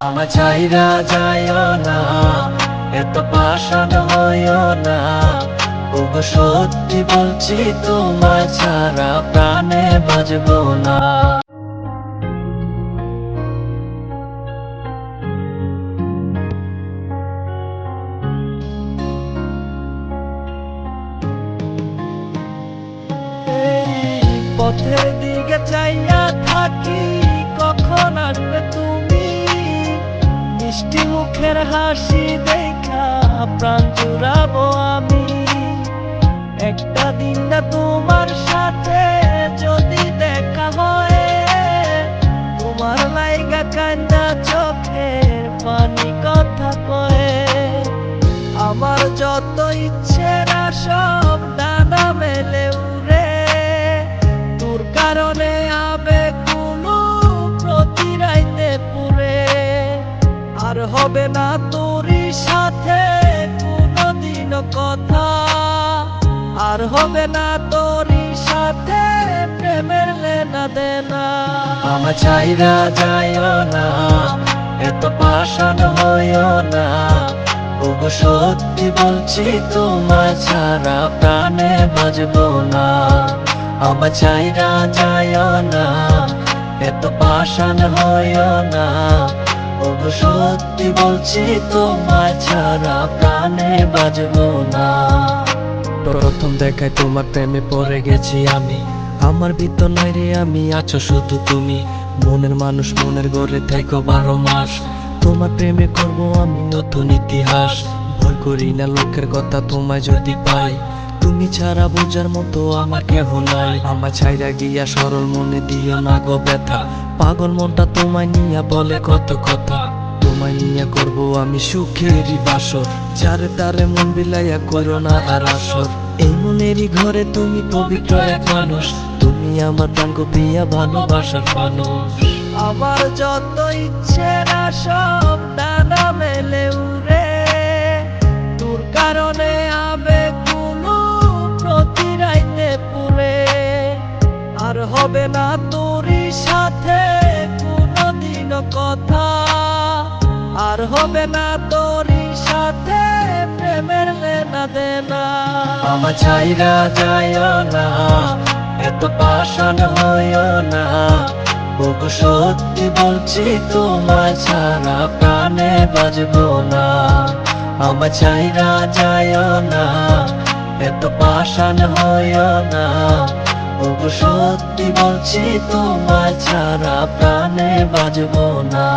আমার চাইরা যায় না, এত পাষাণ হয় না। ওগো সত্যি বলছি তোমার ছাড়া প্রাণে বাজবো না। পথের দিকে চাইয়া থাকি, কখন আসবে তুমি? মুখের হাসি দেখা প্রাণ জুড়াবো আমি। হবে না তোরই সাথে কোনোদিন কথা। আর হবে না তোরই সাথে প্রেমের লেনা দেনা। আমার চাইরা যায় না, এত পাষাণ হইও না। ওগো সত্যি বলছি তোমার ছাড়া প্রাণে বাজবো না। আমার চাইরা যায় না, এত পাষাণ হইও না। সত্যি বলছি তোমার ছাড়া প্রাণে বাজবো না। প্রথম দেখায় তোমার প্রেমে পড়ে গেছি আমি। আমার নাই রে, আমি আছো শুধু তুমি। মনের মানুষ মনের গড়ে থেকো বারো মাস। তোমার প্রেমে করব আমি নতুন ইতিহাস। ভয় করি না লোকের কথা তোমায় যদি পাই। তুমি ছাড়া বোঝার মতো আমার কেহ নাই। আমার ছাইরা গিয়া সরল মনে দিও না গো ব্যথা। পাগল মনটা তোমায় নিয়া বলে কত কথা। তোমায় নিয়ে করব আমি সুখেরই বাসর। যারে তারে মন বিলাইয়া করো না আর আসর। এই মনেরই ঘরে তুমি পবিত্র এক মানুষ। তুমি আমার প্রাণ পিয়া ভালোবাসার মানুষ। আমার যত ইচ্ছে না সব ডানা মেলে উড়ে। তোর কারণে আবে কোনো প্রতিরাইতে পুরে আর হবে না তোরই সাথে কোনোদিন কথা। আর হবে না তোরই সাথে প্রেমের লেনা দেনা। আমার চাইরা যায় না, এত পাষাণ হইও না। ওগো সত্যি বলছি তোমার ছাড়া প্রাণে বাজবো না। আমার চাইরা যায় না, এত পাষাণ হইও না। ওগো সত্যি বলছি তোমার ছাড়া প্রাণে বাজবো না।